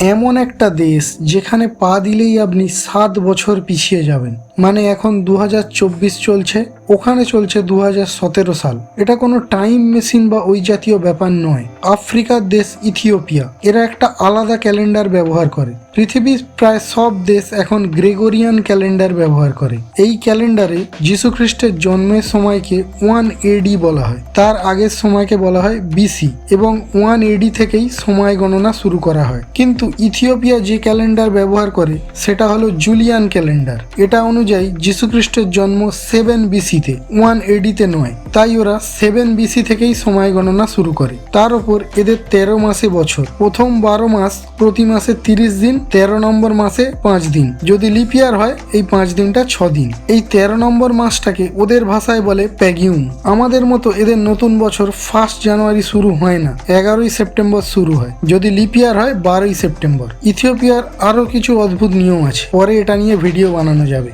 এমন একটা দেশ যেখানে পা দিলেই আপনি সাত বছর পিছিয়ে যাবেন। মানে এখন দু হাজার চব্বিশ চলছে ওখানে চলছে দু হাজার সতেরো সাল। এটা কোনো টাইম মেশিন বা ওই জাতীয় ব্যাপার নয়। আফ্রিকার দেশ ইথিওপিয়া। এরা একটা আলাদা ক্যালেন্ডার ব্যবহার করে। পৃথিবীর প্রায় সব দেশ এখন গ্রেগোরিয়ান ক্যালেন্ডার ব্যবহার করে। এই ক্যালেন্ডারে যীশুখ্রিস্টের জন্মের সময়কে ওয়ান এডি বলা হয়। তার আগের সময়কে বলা হয় বিসি এবং ওয়ান এডি থেকেই সময় গণনা শুরু করা হয়। কিন্তু ইথিওপিয়া যে ক্যালেন্ডার ব্যবহার করে, সেটা হলো জুলিয়ান ক্যালেন্ডার এটা অনুযায়ী যীশুখ্রিস্টের জন্ম সেভেন বিসিতে, ওয়ান এডিতে নয়। তাই ওরা সেভেন বিসি থেকেই সময় গণনা শুরু করে। তার উপর এদের তেরো মাসে বছর। প্রথম বারো মাস প্রতি মাসে তিরিশ দিন, তেরো নম্বর মাসে পাঁচ দিন। যদি লিপিয়ার হয়, এই পাঁচ দিনটা ছ দিন। এই তেরো নম্বর মাসটাকে ওদের ভাষায় বলে প্যাগিউম আমাদের মতো এদের নতুন বছর ফার্স্ট জানুয়ারি শুরু হয় না, এগারোই সেপ্টেম্বর শুরু হয়। যদি লিপিয়ার হয়, বারোই সেপ্টেম্বর। ইথিওপিয়ার আরও কিছু অদ্ভুত নিয়ম আছে। পরে এটা নিয়ে ভিডিও বানানো যাবে।